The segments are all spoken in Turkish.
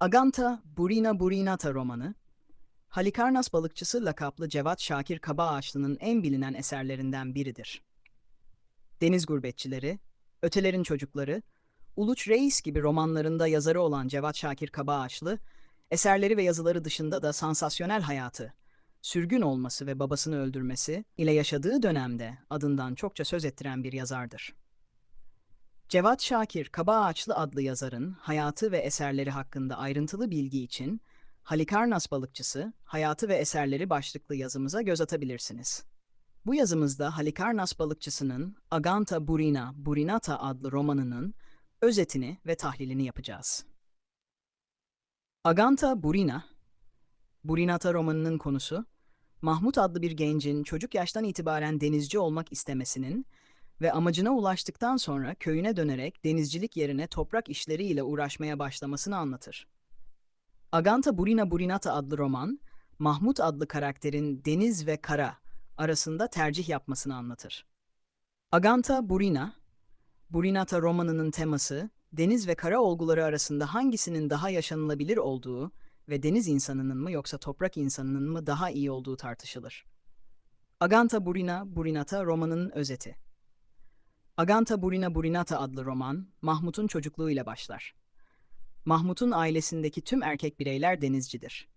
Aganta Burina Burinata romanı, Halikarnas balıkçısı lakaplı Cevat Şakir Kabaağaçlı'nın en bilinen eserlerinden biridir. Deniz Gurbetçileri, Ötelerin Çocukları, Uluç Reis gibi romanlarında yazarı olan Cevat Şakir Kabaağaçlı, eserleri ve yazıları dışında da sansasyonel hayatı, sürgün olması ve babasını öldürmesi ile yaşadığı dönemde adından çokça söz ettiren bir yazardır. Cevat Şakir Kabaağaçlı adlı yazarın hayatı ve eserleri hakkında ayrıntılı bilgi için Halikarnas balıkçısı, hayatı ve eserleri başlıklı yazımıza göz atabilirsiniz. Bu yazımızda Halikarnas balıkçısının Aganta Burina Burinata adlı romanının özetini ve tahlilini yapacağız. Aganta Burina, Burinata romanının konusu, Mahmut adlı bir gencin çocuk yaştan itibaren denizci olmak istemesinin ve amacına ulaştıktan sonra köyüne dönerek denizcilik yerine toprak işleriyle uğraşmaya başlamasını anlatır. Aganta Burina Burinata adlı roman, Mahmut adlı karakterin deniz ve kara arasında tercih yapmasını anlatır. Aganta Burina, Burinata romanının teması, deniz ve kara olguları arasında hangisinin daha yaşanılabilir olduğu ve deniz insanının mı yoksa toprak insanının mı daha iyi olduğu tartışılır. Aganta Burina Burinata romanının özeti. Aganta Burina Burinata adlı roman, Mahmut'un çocukluğuyla başlar. Mahmut'un ailesindeki tüm erkek bireyler denizcidir.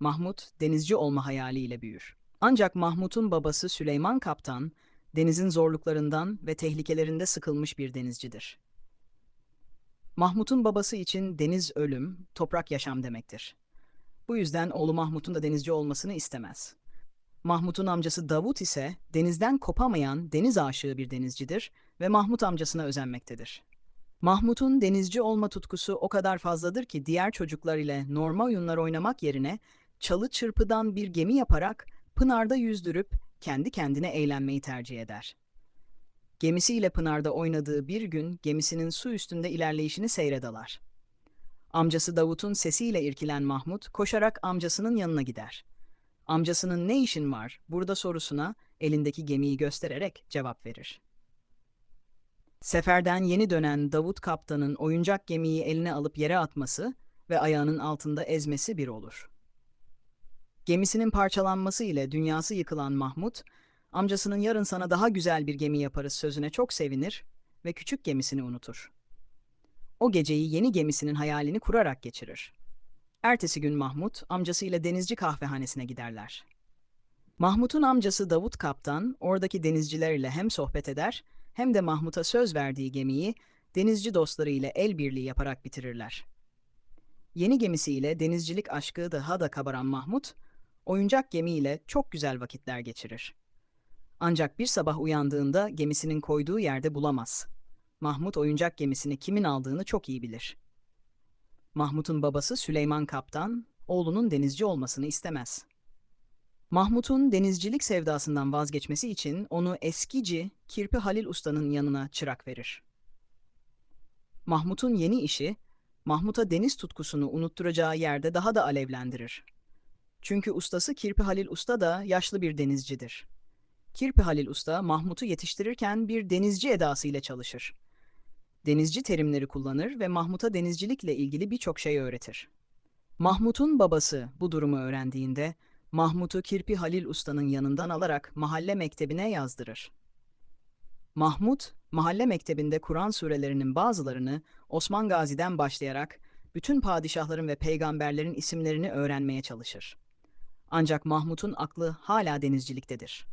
Mahmut, denizci olma hayaliyle büyür. Ancak Mahmut'un babası Süleyman Kaptan, denizin zorluklarından ve tehlikelerinde sıkılmış bir denizcidir. Mahmut'un babası için deniz ölüm, toprak yaşam demektir. Bu yüzden oğlu Mahmut'un da denizci olmasını istemez. Mahmut'un amcası Davut ise denizden kopamayan deniz aşığı bir denizcidir ve Mahmut amcasına özenmektedir. Mahmut'un denizci olma tutkusu o kadar fazladır ki diğer çocuklar ile normal oyunlar oynamak yerine çalı çırpıdan bir gemi yaparak Pınar'da yüzdürüp kendi kendine eğlenmeyi tercih eder. Gemisiyle Pınar'da oynadığı bir gün gemisinin su üstünde ilerleyişini seyredalar. Amcası Davut'un sesiyle irkilen Mahmut koşarak amcasının yanına gider. Amcasının ne işin var burada sorusuna elindeki gemiyi göstererek cevap verir. Seferden yeni dönen Davut kaptanın oyuncak gemiyi eline alıp yere atması ve ayağının altında ezmesi bir olur. Gemisinin parçalanması ile dünyası yıkılan Mahmut, amcasının yarın sana daha güzel bir gemi yaparız sözüne çok sevinir ve küçük gemisini unutur. O geceyi yeni gemisinin hayalini kurarak geçirir. Ertesi gün Mahmut, amcasıyla denizci kahvehanesine giderler. Mahmut'un amcası Davut Kaptan, oradaki denizciler ile hem sohbet eder, hem de Mahmut'a söz verdiği gemiyi denizci dostları ile el birliği yaparak bitirirler. Yeni gemisiyle denizcilik aşkı daha da kabaran Mahmut, oyuncak gemiyle çok güzel vakitler geçirir. Ancak bir sabah uyandığında gemisinin koyduğu yerde bulamaz. Mahmut oyuncak gemisini kimin aldığını çok iyi bilir. Mahmut'un babası Süleyman Kaptan, oğlunun denizci olmasını istemez. Mahmut'un denizcilik sevdasından vazgeçmesi için onu eskici Kirpi Halil Usta'nın yanına çırak verir. Mahmut'un yeni işi, Mahmut'a deniz tutkusunu unutturacağı yerde daha da alevlendirir. Çünkü ustası Kirpi Halil Usta da yaşlı bir denizcidir. Kirpi Halil Usta, Mahmut'u yetiştirirken bir denizci edasıyla çalışır. Denizci terimleri kullanır ve Mahmut'a denizcilikle ilgili birçok şey öğretir. Mahmut'un babası bu durumu öğrendiğinde, Mahmut'u Kirpi Halil Usta'nın yanından alarak mahalle mektebine yazdırır. Mahmut, mahalle mektebinde Kur'an surelerinin bazılarını Osman Gazi'den başlayarak bütün padişahların ve peygamberlerin isimlerini öğrenmeye çalışır. Ancak Mahmut'un aklı hala denizciliktedir.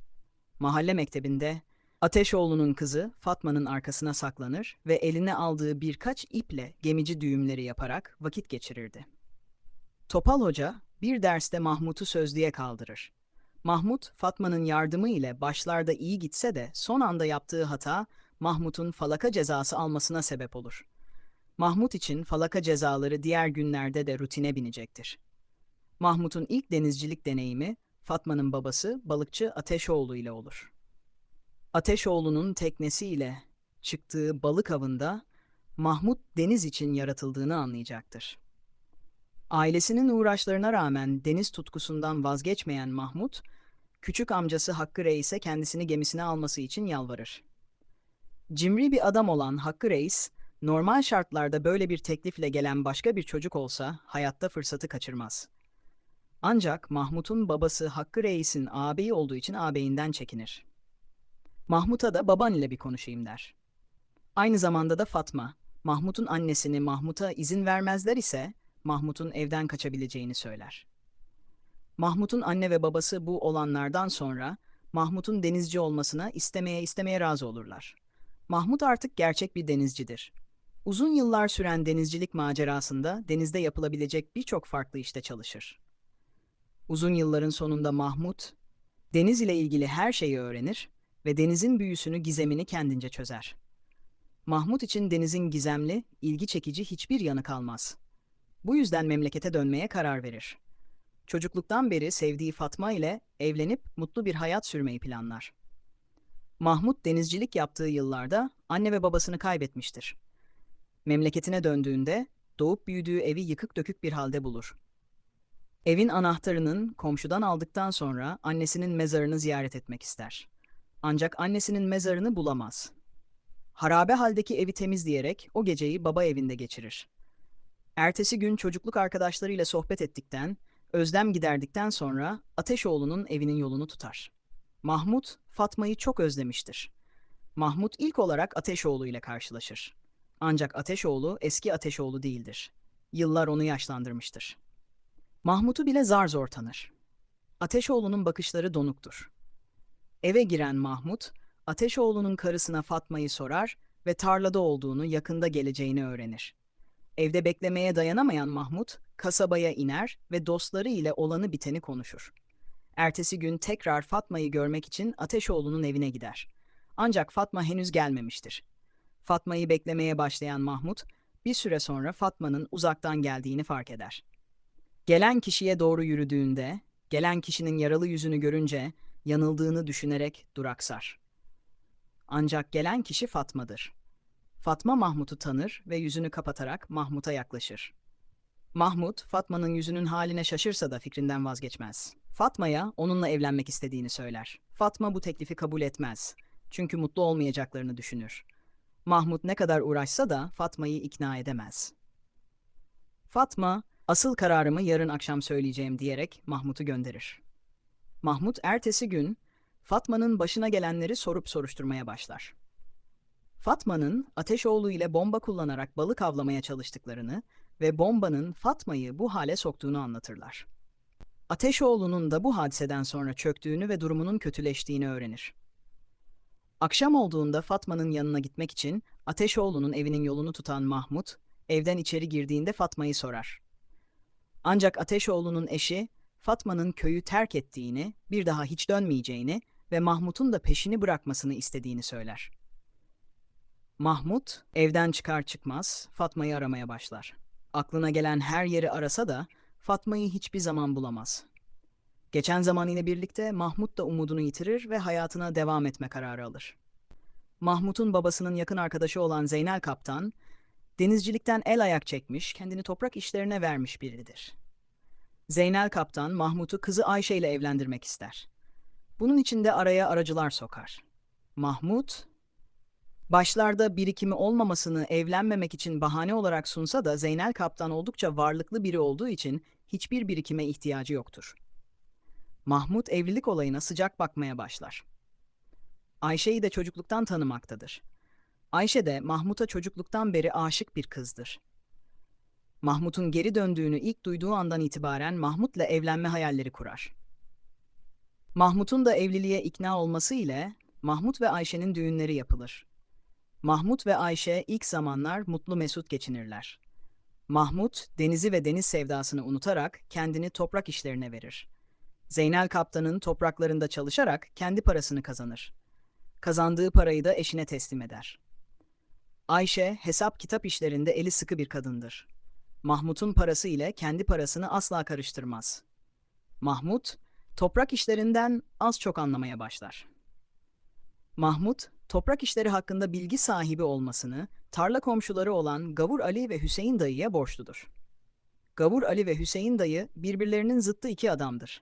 Mahalle mektebinde Ateşoğlu'nun kızı Fatma'nın arkasına saklanır ve eline aldığı birkaç iple gemici düğümleri yaparak vakit geçirirdi. Topal Hoca bir derste Mahmut'u sözlüğe kaldırır. Mahmut, Fatma'nın yardımı ile başlarda iyi gitse de son anda yaptığı hata Mahmut'un falaka cezası almasına sebep olur. Mahmut için falaka cezaları diğer günlerde de rutine binecektir. Mahmut'un ilk denizcilik deneyimi Fatma'nın babası balıkçı Ateşoğlu ile olur. Ateşoğlu'nun teknesiyle çıktığı balık avında Mahmut deniz için yaratıldığını anlayacaktır. Ailesinin uğraşlarına rağmen deniz tutkusundan vazgeçmeyen Mahmut, küçük amcası Hakkı Reis'e kendisini gemisine alması için yalvarır. Cimri bir adam olan Hakkı Reis, Normal şartlarda böyle bir teklifle gelen başka bir çocuk olsa hayatta fırsatı kaçırmaz. Ancak Mahmut'un babası Hakkı Reis'in ağabeyi olduğu için ağabeyinden çekinir. Mahmut'a da baban ile bir konuşayım der. Aynı zamanda da Fatma, Mahmut'un annesini Mahmut'a izin vermezler ise Mahmut'un evden kaçabileceğini söyler. Mahmut'un anne ve babası bu olanlardan sonra Mahmut'un denizci olmasına istemeye istemeye razı olurlar. Mahmut artık gerçek bir denizcidir. Uzun yıllar süren denizcilik macerasında denizde yapılabilecek birçok farklı işte çalışır. Uzun yılların sonunda Mahmut, deniz ile ilgili her şeyi öğrenir ve denizin büyüsünü, gizemini kendince çözer. Mahmut için denizin gizemli, ilgi çekici hiçbir yanı kalmaz. Bu yüzden memlekete dönmeye karar verir. Çocukluktan beri sevdiği Fatma ile evlenip mutlu bir hayat sürmeyi planlar. Mahmut denizcilik yaptığı yıllarda anne ve babasını kaybetmiştir. Memleketine döndüğünde doğup büyüdüğü evi yıkık dökük bir halde bulur. Evin anahtarının komşudan aldıktan sonra annesinin mezarını ziyaret etmek ister. Ancak annesinin mezarını bulamaz. Harabe haldeki evi temizleyerek o geceyi baba evinde geçirir. Ertesi gün çocukluk arkadaşlarıyla sohbet ettikten, özlem giderdikten sonra Ateşoğlu'nun evinin yolunu tutar. Mahmut, Fatma'yı çok özlemiştir. Mahmut ilk olarak Ateşoğlu ile karşılaşır. Ancak Ateşoğlu eski Ateşoğlu değildir. Yıllar onu yaşlandırmıştır. Mahmut'u bile zar zor tanır. Ateşoğlu'nun bakışları donuktur. Eve giren Mahmut, Ateşoğlu'nun karısına Fatma'yı sorar ve tarlada olduğunu, yakında geleceğini öğrenir. Evde beklemeye dayanamayan Mahmut, kasabaya iner ve dostları ile olanı biteni konuşur. Ertesi gün tekrar Fatma'yı görmek için Ateşoğlu'nun evine gider. Ancak Fatma henüz gelmemiştir. Fatma'yı beklemeye başlayan Mahmut, bir süre sonra Fatma'nın uzaktan geldiğini fark eder. Gelen kişiye doğru yürüdüğünde, gelen kişinin yaralı yüzünü görünce yanıldığını düşünerek duraksar. Ancak gelen kişi Fatma'dır. Fatma Mahmut'u tanır ve yüzünü kapatarak Mahmut'a yaklaşır. Mahmut, Fatma'nın yüzünün haline şaşırsa da fikrinden vazgeçmez. Fatma'ya onunla evlenmek istediğini söyler. Fatma bu teklifi kabul etmez. Çünkü mutlu olmayacaklarını düşünür. Mahmut ne kadar uğraşsa da Fatma'yı ikna edemez. Fatma, asıl kararımı yarın akşam söyleyeceğim diyerek Mahmut'u gönderir. Mahmut ertesi gün Fatma'nın başına gelenleri sorup soruşturmaya başlar. Fatma'nın Ateşoğlu ile bomba kullanarak balık avlamaya çalıştıklarını ve bombanın Fatma'yı bu hale soktuğunu anlatırlar. Ateşoğlu'nun da bu hadiseden sonra çöktüğünü ve durumunun kötüleştiğini öğrenir. Akşam olduğunda Fatma'nın yanına gitmek için Ateşoğlu'nun evinin yolunu tutan Mahmut, evden içeri girdiğinde Fatma'yı sorar. Ancak Ateşoğlu'nun eşi, Fatma'nın köyü terk ettiğini, bir daha hiç dönmeyeceğini ve Mahmut'un da peşini bırakmasını istediğini söyler. Mahmut, evden çıkar çıkmaz Fatma'yı aramaya başlar. Aklına gelen her yeri arasa da Fatma'yı hiçbir zaman bulamaz. Geçen zaman ile birlikte Mahmut da umudunu yitirir ve hayatına devam etme kararı alır. Mahmut'un babasının yakın arkadaşı olan Zeynel Kaptan, denizcilikten el ayak çekmiş, kendini toprak işlerine vermiş biridir. Zeynel Kaptan, Mahmut'u kızı Ayşe ile evlendirmek ister. Bunun için de araya aracılar sokar. Mahmut, başlarda birikimi olmamasını evlenmemek için bahane olarak sunsa da Zeynel Kaptan oldukça varlıklı biri olduğu için hiçbir birikime ihtiyacı yoktur. Mahmut evlilik olayına sıcak bakmaya başlar. Ayşe'yi de çocukluktan tanımaktadır. Ayşe de Mahmut'a çocukluktan beri aşık bir kızdır. Mahmut'un geri döndüğünü ilk duyduğu andan itibaren Mahmut'la evlenme hayalleri kurar. Mahmut'un da evliliğe ikna olması ile Mahmut ve Ayşe'nin düğünleri yapılır. Mahmut ve Ayşe ilk zamanlar mutlu mesut geçinirler. Mahmut, denizi ve deniz sevdasını unutarak kendini toprak işlerine verir. Zeynel Kaptan'ın topraklarında çalışarak kendi parasını kazanır. Kazandığı parayı da eşine teslim eder. Ayşe, hesap kitap işlerinde eli sıkı bir kadındır. Mahmut'un parası ile kendi parasını asla karıştırmaz. Mahmut, toprak işlerinden az çok anlamaya başlar. Mahmut, toprak işleri hakkında bilgi sahibi olmasını tarla komşuları olan Gavur Ali ve Hüseyin dayıya borçludur. Gavur Ali ve Hüseyin dayı birbirlerinin zıttı iki adamdır.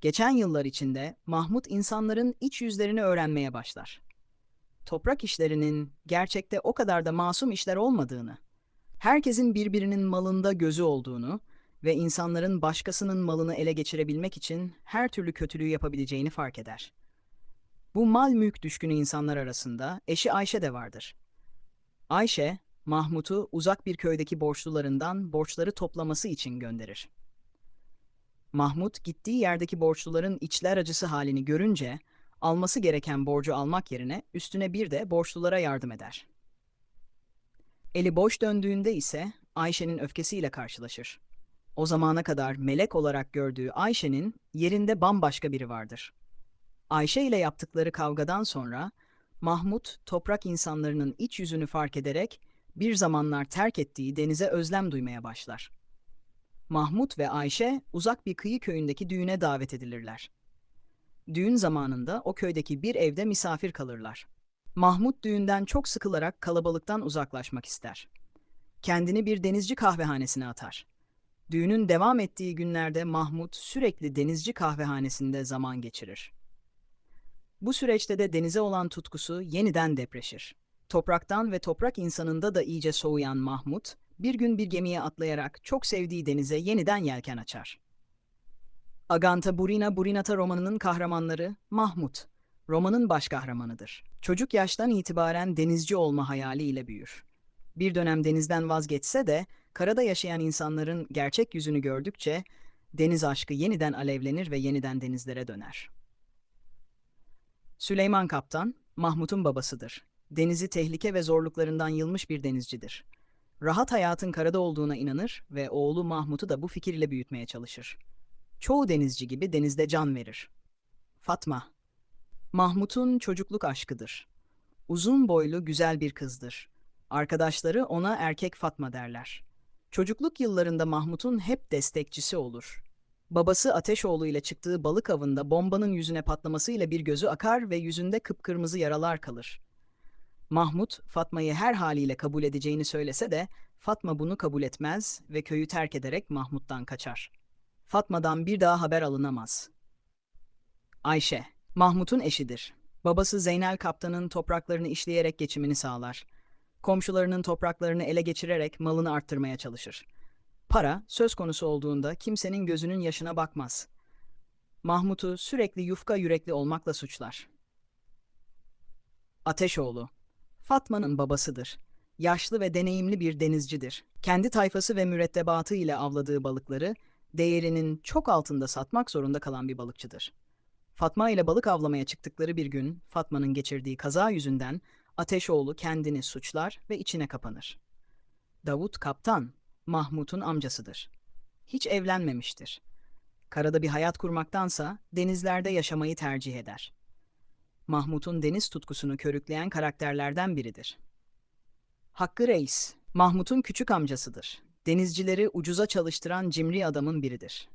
Geçen yıllar içinde Mahmut insanların iç yüzlerini öğrenmeye başlar. toprak işlerinin gerçekte o kadar da masum işler olmadığını, herkesin birbirinin malında gözü olduğunu ve insanların başkasının malını ele geçirebilmek için her türlü kötülüğü yapabileceğini fark eder. Bu mal mülk düşkünü insanlar arasında eşi Ayşe de vardır. Ayşe, Mahmut'u uzak bir köydeki borçlularından borçları toplaması için gönderir. Mahmut gittiği yerdeki borçluların içler acısı halini görünce alması gereken borcu almak yerine üstüne bir de borçlulara yardım eder. Eli boş döndüğünde ise Ayşe'nin öfkesiyle karşılaşır. O zamana kadar melek olarak gördüğü Ayşe'nin yerinde bambaşka biri vardır. Ayşe ile yaptıkları kavgadan sonra Mahmut toprak insanlarının iç yüzünü fark ederek bir zamanlar terk ettiği denize özlem duymaya başlar. Mahmut ve Ayşe uzak bir kıyı köyündeki düğüne davet edilirler. Düğün zamanında o köydeki bir evde misafir kalırlar. Mahmut düğünden çok sıkılarak kalabalıktan uzaklaşmak ister. Kendini bir denizci kahvehanesine atar. Düğünün devam ettiği günlerde Mahmut sürekli denizci kahvehanesinde zaman geçirir. Bu süreçte de denize olan tutkusu yeniden depreşir. Topraktan ve toprak insanında da iyice soğuyan Mahmut, bir gün bir gemiye atlayarak çok sevdiği denize yeniden yelken açar. Aganta Burina Burinata romanının kahramanları Mahmut, romanın baş kahramanıdır. Çocuk yaştan itibaren denizci olma hayaliyle büyür. Bir dönem denizden vazgeçse de karada yaşayan insanların gerçek yüzünü gördükçe deniz aşkı yeniden alevlenir ve yeniden denizlere döner. Süleyman Kaptan, Mahmut'un babasıdır. Denizi tehlike ve zorluklarından yılmış bir denizcidir. Rahat hayatın karada olduğuna inanır ve oğlu Mahmut'u da bu fikir ile büyütmeye çalışır. Çoğu denizci gibi denizde can verir. Fatma Mahmut'un çocukluk aşkıdır. Uzun boylu güzel bir kızdır. Arkadaşları ona erkek Fatma derler. Çocukluk yıllarında Mahmut'un hep destekçisi olur. Babası Ateşoğlu ile çıktığı balık avında bombanın yüzüne patlamasıyla bir gözü akar ve yüzünde kıpkırmızı yaralar kalır. Mahmut, Fatma'yı her haliyle kabul edeceğini söylese de Fatma bunu kabul etmez ve köyü terk ederek Mahmut'tan kaçar. Fatma'dan bir daha haber alınamaz. Ayşe, Mahmut'un eşidir. Babası Zeynel Kaptan'ın topraklarını işleyerek geçimini sağlar. Komşularının topraklarını ele geçirerek malını arttırmaya çalışır. Para söz konusu olduğunda kimsenin gözünün yaşına bakmaz. Mahmut'u sürekli yufka yürekli olmakla suçlar. Ateşoğlu, Fatma'nın babasıdır. Yaşlı ve deneyimli bir denizcidir. Kendi tayfası ve mürettebatı ile avladığı balıkları değerinin çok altında satmak zorunda kalan bir balıkçıdır. Fatma ile balık avlamaya çıktıkları bir gün Fatma'nın geçirdiği kaza yüzünden Ateşoğlu kendini suçlar ve içine kapanır. Davut kaptan, Mahmut'un amcasıdır. Hiç evlenmemiştir. Karada bir hayat kurmaktansa denizlerde yaşamayı tercih eder. Mahmut'un deniz tutkusunu körükleyen karakterlerden biridir. Hakkı Reis, Mahmut'un küçük amcasıdır. Denizcileri ucuza çalıştıran cimri adamın biridir.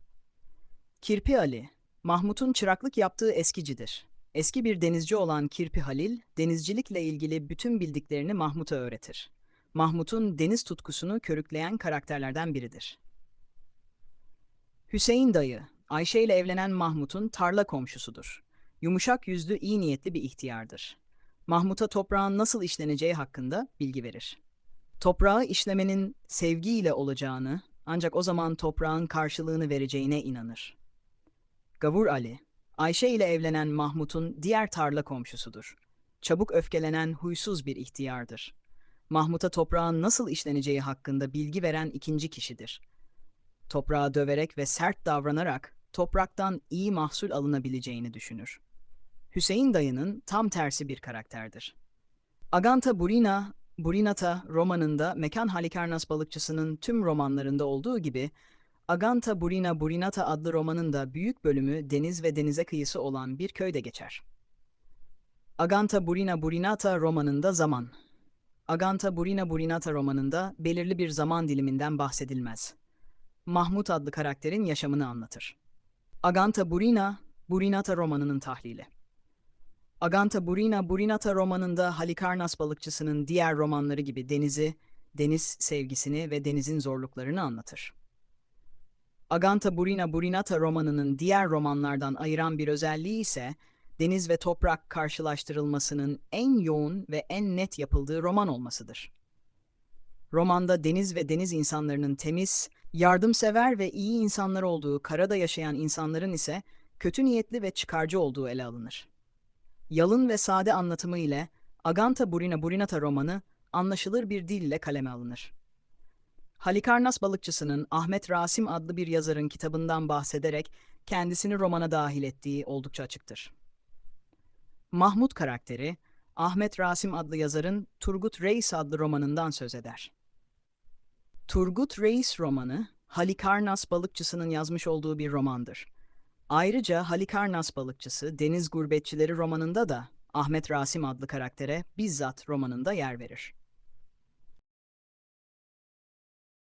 Kirpi Ali, Mahmut'un çıraklık yaptığı eskicidir. Eski bir denizci olan Kirpi Halil, denizcilikle ilgili bütün bildiklerini Mahmut'a öğretir. Mahmut'un deniz tutkusunu körükleyen karakterlerden biridir. Hüseyin dayı, Ayşe ile evlenen Mahmut'un tarla komşusudur. Yumuşak yüzlü, iyi niyetli bir ihtiyardır. Mahmut'a toprağın nasıl işleneceği hakkında bilgi verir. Toprağı işlemenin sevgiyle olacağını, ancak o zaman toprağın karşılığını vereceğine inanır. Gavur Ali, Ayşe ile evlenen Mahmut'un diğer tarla komşusudur. Çabuk öfkelenen huysuz bir ihtiyardır. Mahmut'a toprağın nasıl işleneceği hakkında bilgi veren ikinci kişidir. Toprağı döverek ve sert davranarak topraktan iyi mahsul alınabileceğini düşünür. Hüseyin dayının tam tersi bir karakterdir. Aganta Burina, Burinata romanında Mekan Halikarnas balıkçısının tüm romanlarında olduğu gibi Aganta Burina Burinata adlı romanın da büyük bölümü deniz ve denize kıyısı olan bir köyde geçer. Aganta Burina Burinata romanında zaman. Aganta Burina Burinata romanında belirli bir zaman diliminden bahsedilmez. Mahmut adlı karakterin yaşamını anlatır. Aganta Burina, Burinata romanının tahlili. Aganta Burina Burinata romanında Halikarnas balıkçısının diğer romanları gibi denizi, deniz sevgisini ve denizin zorluklarını anlatır. Aganta Burina Burinata romanının diğer romanlardan ayıran bir özelliği ise deniz ve toprak karşılaştırılmasının en yoğun ve en net yapıldığı roman olmasıdır. Romanda deniz ve deniz insanlarının temiz, yardımsever ve iyi insanlar olduğu, karada yaşayan insanların ise kötü niyetli ve çıkarcı olduğu ele alınır. Yalın ve sade anlatımı ile Aganta Burina Burinata romanı anlaşılır bir dil ile kaleme alınır. Halikarnas balıkçısının Ahmet Rasim adlı bir yazarın kitabından bahsederek kendisini romana dahil ettiği oldukça açıktır. Mahmut karakteri, Ahmet Rasim adlı yazarın Turgut Reis adlı romanından söz eder. Turgut Reis romanı, Halikarnas balıkçısının yazmış olduğu bir romandır. Ayrıca Halikarnas balıkçısı Deniz Gurbetçileri romanında da Ahmet Rasim adlı karaktere bizzat romanında yer verir.